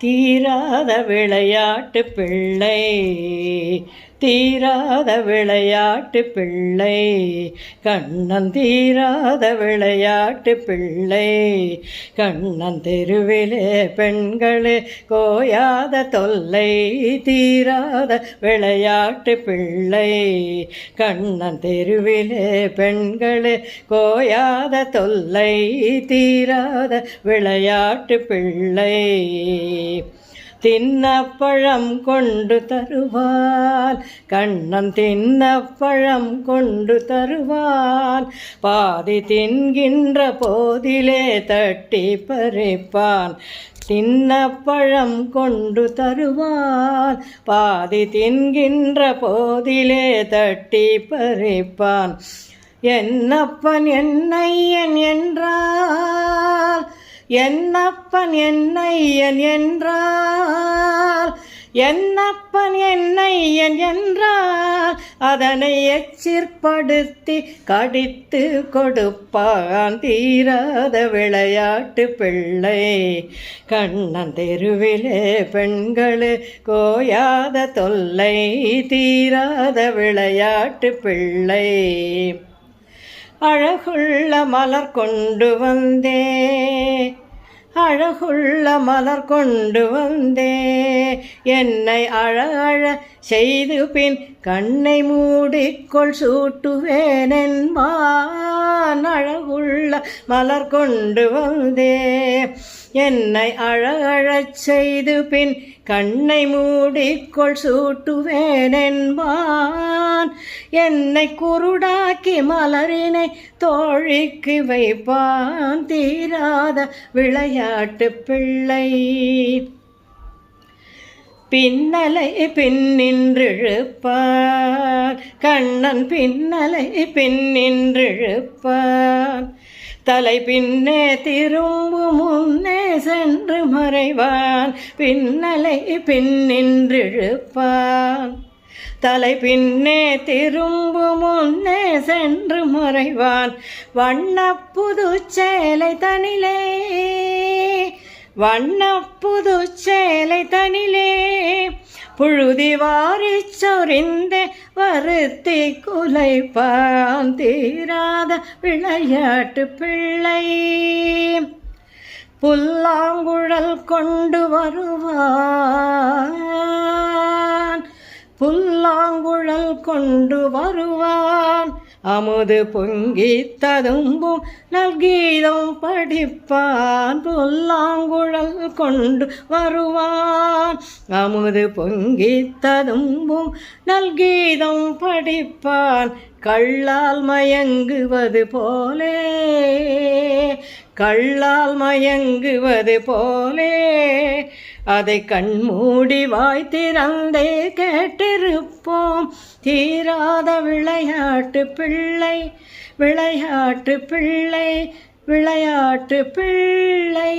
தீராத விளையாட்டு பிள்ளை. தீராத விளையாட்டு பிள்ளை. கண்ணன் தீராத விளையாட்டு பிள்ளை. கண்ணன் தெருவிலே பெண்களே கோயாத தொல்லை தீராத விளையாட்டு பிள்ளை. கண்ணன் தெருவிலே பெண்களே கோயாத தொல்லை தீராத விளையாட்டு பிள்ளை. தின்னப்பழம் கொண்டு தருவான் கண்ணன் தின்னப்பழம் கொண்டு தருவான் பாதி தின்கின்ற போதிலே தட்டி பறிப்பான். தின்னப்பழம் கொண்டு தருவான் பாதி தின்கின்ற போதிலே தட்டி பறிப்பான். என்னப்பன் என்னையன் என்றால் என்னப்பன் என்னையன் என்றால் என்னப்பன் என்னையன் என்றால் அதனை எச்சிற்படுத்தி கடித்து கொடுப்பான் தீராத விளையாட்டு பிள்ளை. கண்ணன் தெருவிலே பெண்களே கோயாத தொல்லை தீராத விளையாட்டு பிள்ளை. அழகுள்ள மலர் கொண்டு வந்தே. அழகுள்ள மலர் கொண்டு வந்தே. என்னை அழகழ செய்து பின் கண்ணை மூடிக்கொள் சூட்டுவேனென்பான். அழகுள்ள மலர் கொண்டு வந்தே. என்னை அழகழச் செய்து பின் கண்ணை மூடிக்கொள் சூட்டுவேன் என்பான் என்னை குருடாக்கி மலரினை தோழிக்கு வைப்பான். தீராத விளையாட்டு பிள்ளை. பின்னலை பின்னின்றிழுப்பான் கண்ணன் பின்னலை பின்னின்றிழுப்பான் தலை பின்னே திரும்பு முன்னே சென்று மறைவான். பின்னலை பின்னின்றிழுப்பான். தலை பின்னே திரும்பு முன்னே சென்று மறைவான். வண்ணப்புது சேலை தனிலே வண்ணப்புது சேலை தனிலே. புழுதி வாரிச் சொரிந்தே பருத்தி குலைப்பான் தீராத விளையாட்டு பிள்ளை. புல்லாங்குழல் கொண்டு வருவான். புல்லாங்குழல் கொண்டு வருவான். அமுது பொங்கி ததும்பும் நல்கீதம் படிப்பான். புல்லாங்குழல் கொண்டு வருவான். அமுது பொங்கி ததும்பும் நல்கீதம் படிப்பான். கள்ளால் மயங்குவது போலே. கள்ளால் மயங்குவது போலே. அதை கண்மூடி வாய் திறந்தே கேட்டிருப்போம். தீராத விளையாட்டு பிள்ளை விளையாட்டு பிள்ளை விளையாட்டு பிள்ளை.